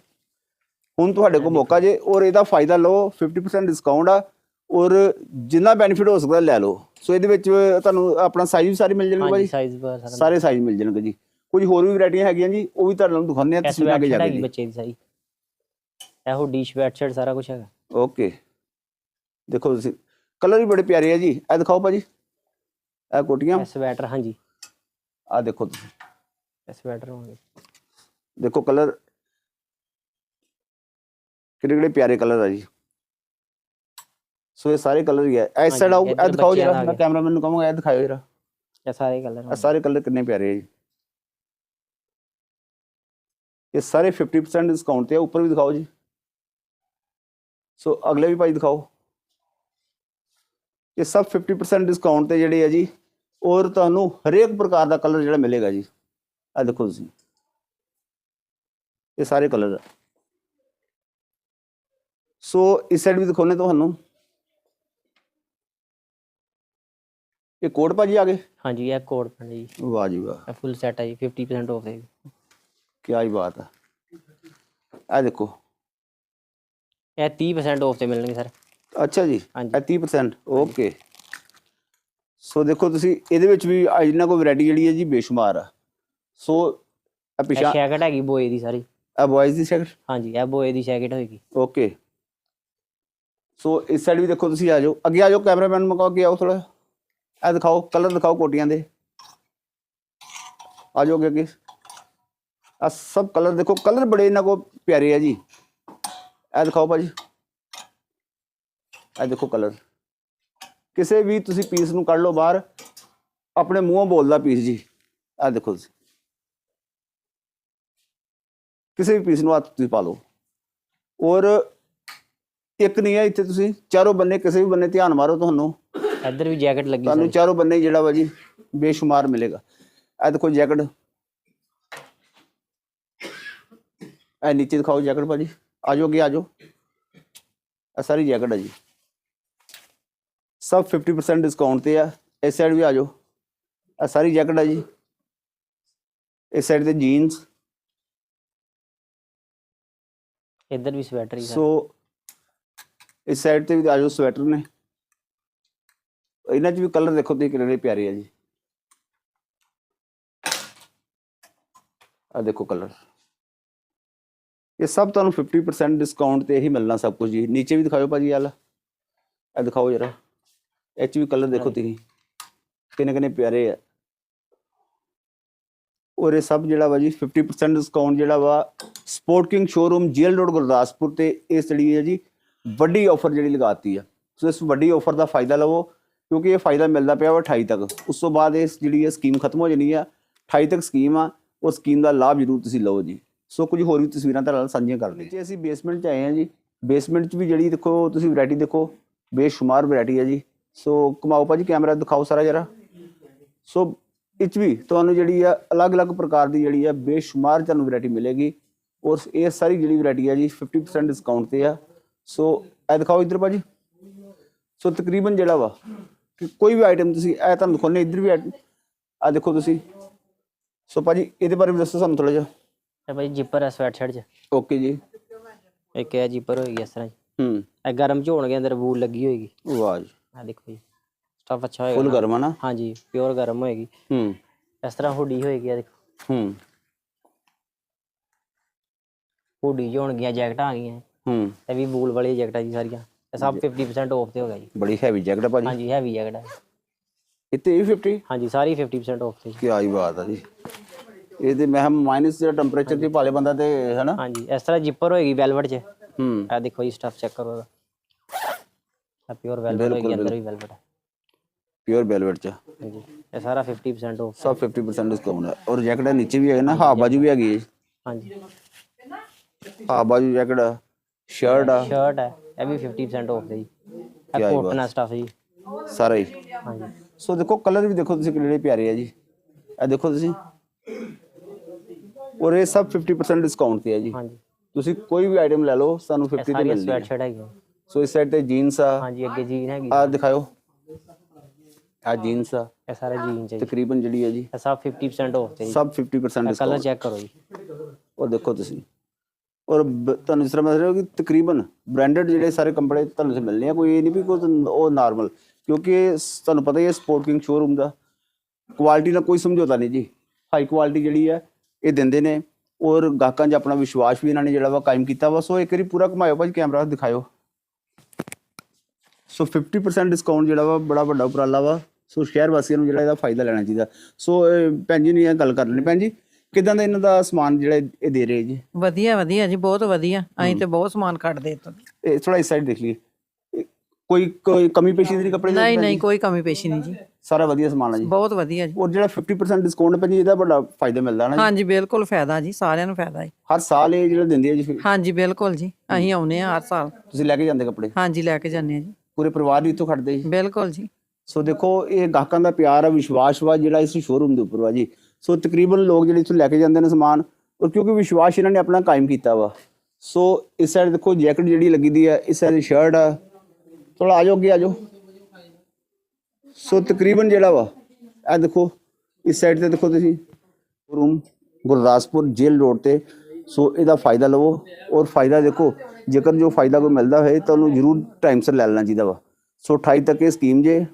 ਹੁਣ ਤੁਹਾਡੇ ਕੋਲ ਮੌਕਾ ਜੇ ਔਰ ਇਹਦਾ ਫਾਇਦਾ ਲਓ 50% ਡਿਸਕਾਊਂਟ ਆ। ਔਰ ਜਿੰਨਾ ਬੈਨੀਫਿਟ ਹੋ ਸਕਦਾ ਲੈ ਲਓ। ਸੋ ਇਹਦੇ ਵਿੱਚ ਤੁਹਾਨੂੰ ਆਪਣਾ ਸਾਈਜ਼ ਵੀ ਸਾਰੇ ਮਿਲ ਜਾਣਗੇ ਭਾਜੀ। ਸਾਈਜ਼ ਸਾਰਾ। ਸਾਈਜ਼ ਮਿਲ ਜਾਣਗੇ ਜੀ। ਕੁਝ ਹੋਰ ਵੀ ਵੈਰਾਈਟੀਆਂ ਹੈਗੀਆਂ ਜੀ ਉਹ ਵੀ ਤੁਹਾਨੂੰ ਦਿਖਾਉਂਦੇ ਆ ਤਸਵੀਰਾਂ ਅੱਗੇ ਜਾ ਕੇ ਬੱਚੇ ਦੀ ਸਾਰੀ। ਇਹ ਸਵੈਟ ਸ਼ਰਟ ਸਾਰਾ ਕੁਝ ਹੈਗਾ। ਓਕੇ ਦੇਖੋ ਤੁਸੀਂ ਕਲਰ ਵੀ ਬੜੇ ਪਿਆਰੇ ਆ ਜੀ। ਇਹ ਦਿਖਾਓ ਭਾਜੀ। ਇਹ ਕੋਟੀਆਂ। ਸਵੈਟਰ ਹਾਂਜੀ। ਆ ਦੇਖੋ ਤੁਸੀਂ। ਇਹ ਸਵੈਟਰ ਹੋਣਗੇ ਦੇਖੋ ਕਲਰ ਕਿਹੜੇ ਕਿਹੜੇ ਪਿਆਰੇ ਕਲਰ ਆ ਜੀ। ਸੋ ਇਹ ਸਾਰੇ ਕਲਰ ਹੀ ਹੈ ਇਸ ਸਾਈਡ ਆਓ ਇਹ ਦਿਖਾਓ ਜਰਾ ਮੈਂ। ਕੈਮਰਾਮੈਨ ਨੂੰ ਕਹਾਂਗਾ ਇਹ ਦਿਖਾਓ ਜਰਾ। ਇਹ ਸਾਰੇ ਕਲਰ ਇਹ ਸਾਰੇ ਕਲਰ ਕਿੰਨੇ ਪਿਆਰੇ ਆ ਜੀ। ਇਹ ਸਾਰੇ 50% ਡਿਸਕਾਊਂਟ ਤੇ ਆ ਉੱਪਰ ਵੀ ਦਿਖਾਓ ਜੀ। ਸੋ ਅਗਲੇ ਵੀ ਭਾਈ ਦਿਖਾਓ। ਇਹ ਸਭ 50% ਡਿਸਕਾਊਂਟ ਤੇ ਜਿਹੜੇ ਆ ਜੀ ਔਰ ਤੁਹਾਨੂੰ ਹਰੇਕ ਪ੍ਰਕਾਰ ਦਾ ਕਲਰ ਜਿਹੜਾ ਮਿਲੇਗਾ ਜੀ। ਆ ਦੇਖੋ ਤੁਸੀਂ। ਇਹ ਸਾਰੇ ਕਲਰ ਸੋ ਇਸ ਸਾਈਡ ਵੀ ਦਿਖਾਉਣੇ ਤੁਹਾਨੂੰ। ਇਹ ਕੋਟ ਭਾਜੀ ਆ ਗਏ? ਹਾਂਜੀ ਇਹ ਕੋਡ ਪੈਂਟ ਜੀ। ਵਾਹ ਜੀ ਵਾਹ। ਇਹ ਫੁੱਲ ਸੈਟ ਹੈ ਜੀ 50% ਆਫ ਹੈ ਕੀ ਹੀ ਬਾਤ ਹੈ ਆ ਦੇਖੋ। ਇਹ 30% ਆਫ ਤੇ ਮਿਲਣਗੇ ਸਰ। ਅੱਛਾ ਜੀ ਹਾਂਜੀ। ਇਹ 30% ਓਕੇ। ਸੋ ਦੇਖੋ ਤੁਸੀਂ ਇਹਦੇ ਵਿੱਚ ਵੀ ਇਹਨਾਂ ਕੋਲ ਵੈਰਾਈਟੀ ਜਿਹੜੀ ਹੈ ਜੀ ਬੇਸ਼ੁਮਾਰ ਆ। ਸੋ ਆ ਇਹ ਪਿਛਾ ਸ਼ੈਕਟ ਹੈਗੀ ਬੋਏ ਦੀ ਸਾਰੀ। ਆ ਬॉयਜ਼ ਦੀ ਸੈਕਟ ਹਾਂਜੀ ਇਹ ਬੋਏ ਦੀ ਸ਼ੈਕਟ ਹੋਏਗੀ। ਓਕੇ। ਸੋ ਇਸ ਸਾਈਡ ਵੀ ਦੇਖੋ ਤੁਸੀਂ ਆ ਜਾਓ। ਅੱਗੇ ਆ ਜਾਓ ਕੈਮਰਾਮੈਨ ਨੂੰ ਕਹੋ ਅੱਗੇ ਆਓ ਥੋੜਾ ਇਹ ਦਿਖਾਓ ਕਲਰ ਦਿਖਾਓ ਕੋਟੀਆਂ ਦੇ। ਆ ਜਾਓ ਅੱਗੇ ਅੱਗੇ। ਆ ਸਭ ਕਲਰ ਦੇਖੋ ਕਲਰ ਬੜੇ ਇਹਨਾਂ ਕੋ ਪਿਆਰੇ ਆ ਜੀ। ਇਹ ਦਿਖਾਓ ਭਾਜੀ। ਇਹ ਦੇਖੋ ਕਲਰ ਕਿਸੇ ਵੀ ਤੁਸੀਂ ਪੀਸ ਨੂੰ ਕੱਢ ਲਓ ਬਾਹਰ, ਆਪਣੇ ਮੂੰਹੋਂ ਬੋਲਦਾ ਪੀਸ ਜੀ। ਇਹ ਦੇਖੋ ਤੁਸੀਂ। ਕਿਸੇ ਵੀ ਪੀਸ ਨੂੰ ਹੱਥ ਤੁਸੀਂ ਪਾ ਲਓ। ਔਰ ਇੱਕ ਨਹੀਂ ਹੈ ਇੱਥੇ ਤੁਸੀਂ। ਚਾਰੋਂ ਬੰਨੇ, ਕਿਸੇ ਵੀ ਬੰਨੇ ਧਿਆਨ ਮਾਰੋ ਤੁਹਾਨੂੰ। ਇੱਧਰ ਵੀ ਜੈਕਟ ਲੱਗੀ ਤੁਹਾਨੂੰ ਸਾਰੀ। ਚਾਰੋਂ ਬੰਨੇ ਜਿਹੜਾ ਵਾ ਜੀ ਬੇਸ਼ੁਮਾਰ ਮਿਲੇਗਾ। ਇਹ ਦੇਖੋ ਜੈਕਟ। ਇਹ ਨੀਚੇ ਦਿਖਾਓ ਜੈਕਟ ਭਾਜੀ। ਆ ਜਾਓ ਅੱਗੇ ਆ ਜਾਓ। ਇਹ ਸਾਰੀ ਜੈਕਟ ਹੈ ਜੀ। ਸਭ 50% ਡਿਸਕਾਊਂਟ ਤੇ ਆ। ਇਸ ਸਾਈਡ ਵੀ ਆ ਜਾਓ। ਇਹ ਸਾਰੀ ਜੈਕਟ ਹੈ ਜੀ। ਇਸ ਸਾਈਡ ਤੇ ਜੀਨਸ ਇੱਧਰ ਵੀ ਸਵੈਟਰ ਹੀ ਸੋ ਇਸ ਸਾਈਡ ਤੇ ਵੀ ਆ ਜਾਓ ਸਵੈਟਰ ਨੇ। ਇਹਨਾਂ 'ਚ ਵੀ ਕਲਰ ਦੇਖੋ ਤੁਸੀਂ ਕਿੰਨੇ ਪਿਆਰੇ ਆ ਜੀ। ਆ ਦੇਖੋ ਕਲਰ ਇਹ ਸਭ ਤੁਹਾਨੂੰ 50% ਡਿਸਕਾਊਂਟ ਤੇ ਹੀ ਮਿਲਣਾ ਸਭ ਕੁਝ ਜੀ। ਨੀਚੇ ਵੀ ਦਿਖਾਓ ਭਾਜੀ ਆਲਾ ਇਹ ਦਿਖਾਓ ਜਰਾ। ਇਹ 'ਚ ਵੀ ਕਲਰ ਦੇਖੋ ਤੁਸੀਂ। ਕਿੰਨੇ ਕਿੰਨੇ ਪਿਆਰੇ ਆ। ਔਰ ਇਹ ਸਭ ਜਿਹੜਾ ਵਾ ਜੀ 50% ਡਿਸਕਾਊਂਟ ਜਿਹੜਾ ਵਾ sport king showroom jail road Gurdaspur ਤੇ ਇਸ ਜਿਹੜੀ ਹੈ ਜੀ ਵੱਡੀ ਆਫਰ ਜਿਹੜੀ ਲਗਾਤੀ ਆ। ਸੋ ਇਸ ਵੱਡੀ ਆਫਰ ਦਾ ਫਾਇਦਾ ਲਵੋ। ਕਿਉਂਕਿ ਇਹ ਫਾਇਦਾ ਮਿਲਦਾ ਪਿਆ ਵਾ 28 ਤੱਕ। ਉਸ ਤੋਂ ਬਾਅਦ ਇਸ ਜਿਹੜੀ ਹੈ ਸਕੀਮ ਖਤਮ ਹੋ ਜਾਣੀ ਆ 28 ਤੱਕ ਸਕੀਮ ਆ ਉਹ ਸਕੀਮ ਦਾ ਲਾਭ ਜ਼ਰੂਰ ਤੁਸੀਂ ਲਓ ਜੀ। ਸੋ ਕੁਝ ਹੋਰ ਵੀ ਤਸਵੀਰਾਂ ਤੁਹਾਡੇ ਨਾਲ ਸਾਂਝੀਆਂ ਕਰਦੇ ਹਾਂ ਅਸੀਂ ਬੇਸਮੈਂਟ 'ਚ ਆਏ ਹਾਂ ਜੀ ਬੇਸਮੈਂਟ 'ਚ ਵੀ ਜਿਹੜੀ ਦੇਖੋ, ਤੁਸੀਂ ਵੈਰਾਈਟੀ ਦੇਖੋ, ਬੇਸ਼ੁਮਾਰ ਵੈਰਾਈਟੀ ਹੈ ਜੀ। ਸੋ ਕਮਾਓ ਭਾਜੀ ਕੈਮਰਾ ਦਿਖਾਓ ਸਾਰਾ ਜਰਾ। ਸੋ ਇਹ 'ਚ ਵੀ ਤੁਹਾਨੂੰ ਜਿਹੜੀ ਆ ਅਲੱਗ-ਅਲੱਗ ਪ੍ਰਕਾਰ ਦੀ ਜਿਹੜੀ ਆ ਬੇਸ਼ੁਮਾਰ ਤੁਹਾਨੂੰ ਵੈਰਾਈਟੀ ਮਿਲੇਗੀ। ਔਰ ਇਹ ਸਾਰੀ ਜਿਹੜੀ ਵੈਰਾਈਟੀ ਆ ਜੀ 50% ਡਿਸਕਾਊਂਟ ਤੇ ਆ। ਸੋ ਇਹ ਦਿਖਾਓ ਇੱਧਰ ਭਾਜੀ। ਸੋ ਤਕਰੀਬਨ ਜਿਹੜਾ ਵਾ ਕਿ ਕੋਈ ਵੀ ਆਈਟਮ ਤੁਸੀਂ ਇਹ ਤੁਹਾਨੂੰ ਦਿਖਾਉਂਦੇ ਇੱਧਰ ਵੀ ਆ ਦੇਖੋ ਤੁਸੀਂ। ਸੋ ਭਾਜੀ ਇਹਦੇ ਬਾਰੇ ਵੀ ਦੱਸੋ ਸਾਨੂੰ ਥੋੜਾ ਜਿਹਾ। ਇਹ ਭਾਈ ਜਿੱਪਰ ਹੈ ਸਵੈਟ ਸ਼ਰਟ 'ਚ। ਓਕੇ ਜੀ। ਇੱਕ ਇਹ ਜਿੱਪਰ ਹੋਏਗੀ ਇਸ ਤਰ੍ਹਾਂ ਜੀ। ਹੂੰ। ਇਹ ਗਰਮ ਚ ਹੋਣਗੇ ਅੰਦਰ ਬੂਲ ਲੱਗੀ ਹੋਏਗੀ। ਵਾਹ ਜੀ। ਆ ਦੇਖੋ ਜੀ ਸਟਫ ਅੱਛਾ ਹੋਏਗਾ ਫੁੱਲ। ਗਰਮ ਆ ਨਾ? ਹਾਂਜੀ ਪਿਓਰ ਗਰਮ ਹੋਏਗੀ। ਹੂੰ। ਇਸ ਤਰ੍ਹਾਂ ਹੁੱਡੀ ਹੋਏਗੀ ਆ ਦੇਖੋ। ਹੂੰ। ਹੁੱਡੀ ਜੋ ਹੋਣਗੀਆਂ ਜੈਕਟਾਂ ਆ ਗਈਆਂ। ਹੂੰ। ਇਹ ਵੀ ਬੂਲ ਵਾਲੀ ਜੈਕਟਾਂ ਜੀ ਸਾਰੀਆਂ। ਇਹ ਸਭ 50% ਆਫ ਤੇ ਹੋ ਗਿਆ ਜੀ। ਬੜੀ ਹੈਵੀ ਜੈਕਟ ਆ ਭਾਜੀ। ਹਾਂਜੀ ਹੈਵੀ ਜੈਕਟ ਹੈ ਇੱਥੇ ਇਹ 50 ਹਾਂਜੀ ਸਾਰੀ 50% ਆਫ ਤੇ ਜੀ। ਕੀ ਆਈ ਬਾਤ ਆ ਜੀ। ਇਹਦੇ ਮੈਂ ਮਾਈਨਸ ਜਿਹੜਾ ਟੈਂਪਰੇਚਰ ਦੀ ਭਾਲੇ ਬੰਦਾ ਤੇ ਹਨਾ? ਹਾਂਜੀ ਇਸ ਤਰ੍ਹਾਂ ਜਿੱਪਰ ਹੋਏਗੀ ਵੈਲਵਟ 'ਚ। ਹੂੰ। ਆ ਦੇਖੋ ਜੀ ਸਟਫ ਚੈੱਕ ਕਰੋ। ਆ ਪਿਓਰ ਵੈਲਵਟ ਹੋਏਗੀ ਅੰਦਰ ਵੀ ਵੈਲਵਟ ਹੈ ਪਿਓਰ ਵੈਲਵਟ ਚ। ਹਾਂਜੀ ਇਹ ਸਾਰਾ 50% ਆਫ ਸਭ 50% ਡਿਸਕਾਊਂਟ ਹੈ ਔਰ ਜੈਕਟ ਨੀਚੇ ਵੀ ਹੈ ਨਾ ਹਾਫ ਬਾਜੂ ਵੀ ਹੈਗੀ ਹੈ ਹਾਂਜੀ। ਹਾਫ ਬਾਜੂ ਜੈਕਟ ਸ਼ਰਟ ਆ? ਸ਼ਰਟ ਹੈ ਇਹ ਵੀ 50% ਆਫ ਤੇ ਜੀ। ਇਹ ਕਿਆ ਹੀ ਕੋਟਨ ਹੈ ਸਟਫ ਜੀ। ਸਾਰਾ ਹੀ? ਹਾਂਜੀ। ਸੋ ਦੇਖੋ ਕਲਰ ਵੀ ਦੇਖੋ ਤੁਸੀਂ ਕਿੰਨੇ ਪਿਆਰੇ ਆ ਜੀ। ਇਹ ਦੇਖੋ ਤੁਸੀਂ। ਔਰ ਇਹ ਸਭ 50% ਡਿਸਕਾਊਂਟ ਤੇ ਹੈ ਜੀ। ਹਾਂਜੀ। ਤੁਸੀਂ ਕੋਈ ਵੀ ਆਈਟਮ ਲੈ ਲਓ ਸਾਨੂੰ ਇਹ 50 ਤੇ ਸਾਰੀ ਮਿਲਦੀ ਹੈ। ਸ਼ਰਟ ਹੈਗੀ ਸੋ ਇਸ ਸਾਈਡ ਤੇ ਜੀਨਸ ਆ। ਹਾਂਜੀ ਅੱਗੇ ਜੀਨ ਹੈਗੀ। ਆ ਦਿਖਾਓ ਆ ਜੀਨਸ ਆ। ਇਹ ਸਾਰਾ ਜੀਨ ਚ ਜੀ। ਤਕਰੀਬਨ ਜਿਹੜੀ ਹੈ ਜੀ। ਇਹ ਸਭ 50% ਆਫ ਤੇ ਜੀ। ਸਭ 50% ਕਲਰ ਡਿਸਕਾਊਂਟ ਚੈੱਕ ਕਰੋ ਜੀ। ਔਰ ਦੇਖੋ ਤੁਸੀਂ। ਔਰ ਬ- ਤੁਹਾਨੂੰ ਇਸ ਤਰ੍ਹਾਂ ਮੈਂ ਦੱਸ ਰਿਹਾ ਕਿ ਤਕਰੀਬਨ ਬ੍ਰਾਂਡਡ ਜਿਹੜੇ ਸਾਰੇ ਕੱਪੜੇ ਤੁਹਾਨੂੰ ਇੱਥੇ ਮਿਲਨੇ ਆ ਕੋਈ ਇਹ ਨਹੀਂ ਵੀ ਕੋਈ ਉਹ ਨਾਰਮਲ ਕਿਉਂਕਿ ਇਹ ਸ- ਤੁਹਾਨੂੰ ਪਤਾ ਹੀ ਹੈ ਸਪੋਰਟ ਕਿੰਗ ਸ਼ੋਰੂਮ ਦਾ ਕੁਆਲਿਟੀ ਨਾਲ ਕੋਈ ਸਮਝੌਤਾ ਨਹੀਂ ਜੀ। ਹਾਈ ਕੁਆਲਿਟੀ ਜਿਹੜੀ ਹੈ ਇਹ ਦਿੰਦੇ ਨੇ ਔਰ ਗਾਹਕਾਂ 'ਚ ਆਪਣਾ ਵਿਸ਼ਵਾਸ ਵੀ ਇਹਨਾਂ ਨੇ ਜਿਹੜਾ ਵਾ ਕਾਇਮ ਕੀਤਾ ਵਾ। ਸੋ ਇੱਕ ਵਾਰੀ ਪੂਰਾ ਘੁਮਾਇਓ ਭਾਜੀ ਕੈਮਰਾ ਦਿਖਾਇਓ। ਸੋ 50% ਡਿਸਕਾਊਂਟ ਜਿਹੜਾ ਵਾ ਬੜਾ ਵੱਡਾ ਉਪਰਾਲਾ ਵਾ। ਸੋ ਸ਼ਹਿਰ ਵਾਸੀਆਂ ਨੂੰ ਜਿਹੜਾ ਇਹਦਾ ਫਾਇਦਾ ਲੈਣਾ ਚਾਹੀਦਾ। ਸੋ ਅਹ, ਭੈਣ ਜੀ ਨੇ ਇਹ ਗੱਲ ਕਰ ਲੈਣੀ ਭੈਣ ਜੀ ਕਿਦਾਂ ਦਾ ਇਹਨਾਂ ਦਾ ਸਮਾਨ ਜਿਹੜਾ ਇਹ ਦੇ ਰਹੇ ਜੀ? ਵਧੀਆ ਵਧੀਆ ਜੀ ਬਹੁਤ ਵਧੀਆ। ਅਸੀਂ ਤੇ ਬਹੁਤ ਸਮਾਨ ਕੱਢਦੇ ਇੱਥੋਂ। ਇਹ ਥੋੜਾ ਇਸ ਸਾਈਡ ਦੇਖ ਲਈਏ। ਇਹ ਕੋਈ ਕੋਈ ਕਮੀ ਪੇਸ਼ੀ ਦੀ ਕੱਪੜੇ ਨਹੀਂ ਨਹੀਂ? ਕੋਈ ਕਮੀ ਪੇਸ਼ੀ ਨਹੀਂ ਜੀ। ਸਾਰਾ ਵਧੀਆ ਸਮਾਨ ਹੈ ਜੀ। ਬਹੁਤ ਵਧੀਆ ਜੀ। ਔਰ ਜਿਹੜਾ 50% ਡਿਸਕਾਊਂਟ ਭੈਣ ਜੀ ਇਹਦਾ ਬੜਾ ਫਾਇਦਾ ਮਿਲਦਾ ਨਾ ਜੀ। ਹਾਂਜੀ ਬਿਲਕੁਲ ਫਾਇਦਾ ਜੀ ਸਾਰਿਆਂ ਨੂੰ ਫਾਇਦਾ ਜੀ। ਹਰ ਸਾਲ ਇਹ ਜਿਹੜਾ ਦਿੰਦੇ ਆ ਜੀ ਹਾਂਜੀ ਬਿਲਕੁਲ ਜੀ ਅਸੀਂ ਆਉਨੇ ਆ ਹਰ ਸਾਲ। ਤੁਸੀਂ ਲੈ ਕੇ ਜਾਂਦੇ ਕੱਪੜੇ? ਹਾਂਜੀ ਲੈ ਕੇ ਜਾਂਦੇ ਆ ਜੀ। ਪੂਰੇ ਪਰਿਵਾਰ ਵੀ ਇੱਥੋਂ ਖੜਦੇ ਜੀ। ਬਿਲਕੁਲ ਜੀ। ਸੋ ਦੇਖੋ ਇਹ ਗਾਹਕਾਂ ਦਾ ਪਿਆਰ ਆ ਵਿਸ਼ਵਾਸ ਵਾ ਜਿਹੜਾ ਇਸ ਸ਼ੋਰੂਮ ਦੇ ਉੱਪਰ ਵਾ ਜੀ। ਸੋ ਤਕਰੀਬਨ ਲੋਕ ਜਿਹੜੇ ਇੱਥੋਂ ਲੈ ਕੇ ਜਾਂਦੇ ਨੇ ਸਮਾਨ, ਔਰ ਕਿਉਂਕਿ ਵਿਸ਼ਵਾਸ ਇਹਨਾਂ ਨੇ ਆਪਣਾ ਕਾਇਮ ਕੀਤਾ ਵਾ। ਸੋ ਇਸ ਸਾਈਡ ਦੇਖੋ, ਜੈਕਟ ਜਿਹੜੀ ਲੱਗੀ ਦੀ ਆ, ਇਸ ਸਾਈਡ ਸ਼ਰਟ ਆ। ਥੋੜਾ ਆ ਜਾਓ ਅੱਗੇ, ਆ ਜਾਓ। ਸੋ ਤਕਰੀਬਨ ਜਿਹੜਾ ਵਾ, ਇਹ ਦੇਖੋ, ਇਸ ਸਾਈਡ ਤੇ ਦੇਖੋ ਤੁਸੀਂ ਰੂਮ ਗੁਰਦਾਸਪੁਰ ਜੇਲ੍ਹ ਰੋਡ ਤੇ। ਸੋ ਇਹਦਾ ਫਾਇਦਾ ਲਵੋ, ਔਰ ਫਾਇਦਾ ਦੇਖੋ, ਜੇਕਰ ਜੋ ਫਾਇਦਾ ਕੋਈ ਮਿਲਦਾ ਹੋਏ, ਤਾਂ ਉਹਨੂੰ ਜ਼ਰੂਰ ਟਾਈਮ ਸਿਰ ਲੈ ਲੈਣਾ ਚਾਹੀਦਾ ਵਾ। ਸੋ 28 ਤੱਕ ਇਹ ਸਕੀਮ ਜੇ,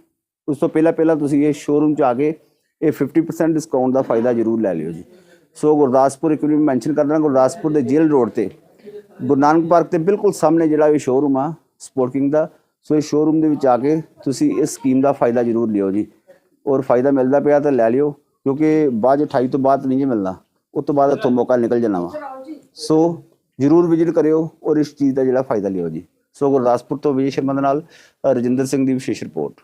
ਉਸ ਤੋਂ ਪਹਿਲਾਂ ਪਹਿਲਾਂ ਤੁਸੀਂ ਇਹ ਸ਼ੋਰੂਮ 'ਚ ਆ ਕੇ ਇਹ 50% ਡਿਸਕਾਊਂਟ ਦਾ ਫਾਇਦਾ ਜ਼ਰੂਰ ਲੈ ਲਿਓ ਜੀ। ਸੋ ਗੁਰਦਾਸਪੁਰ ਇੱਕ ਵਾਰੀ ਮੈਂਸ਼ਨ ਕਰਨਾ ਗੁਰਦਾਸਪੁਰ ਦੇ ਜੇਲ੍ਹ ਰੋਡ ਤੇ, ਗੁਰੂ ਨਾਨਕ ਪਾਰਕ ਦੇ ਬਿਲਕੁਲ ਸਾਹਮਣੇ ਜਿਹੜਾ ਇਹ ਸ਼ੋਰੂਮ ਆ ਸਪੋਰਟਿੰਗ ਦਾ, ਸੋ ਇਸ ਸ਼ੋਰੂਮ ਦੇ ਵਿੱਚ ਆ ਕੇ ਤੁਸੀਂ ਇਸ ਸਕੀਮ ਦਾ ਫਾਇਦਾ ਜ਼ਰੂਰ ਲਿਓ ਜੀ। ਔਰ ਫਾਇਦਾ ਮਿਲਦਾ ਪਿਆ ਤਾਂ ਲੈ ਲਿਓ, ਕਿਉਂਕਿ ਬਾਅਦ 'ਚ 28 ਤੋਂ ਬਾਅਦ ਨਹੀਂ ਜੀ ਮਿਲਣਾ, ਉਸ ਤੋਂ ਬਾਅਦ ਇੱਥੋਂ ਮੌਕਾ ਨਿਕਲ ਜਾਣਾ ਵਾ। ਸੋ ਜਰੂਰ ਵਿਜ਼ਿਟ ਕਰਿਓ ਔਰ ਇਸ ਚੀਜ਼ ਦਾ ਜਿਹੜਾ ਫਾਇਦਾ ਲਿਓ ਜੀ। ਸੋ ਗੁਰਦਾਸਪੁਰ ਤੋਂ ਵਿਜੇ ਸ਼ਰਮਾ ਦੇ ਨਾਲ ਰਜਿੰਦਰ ਸਿੰਘ ਦੀ ਵਿਸ਼ੇਸ਼ ਰਿਪੋਰਟ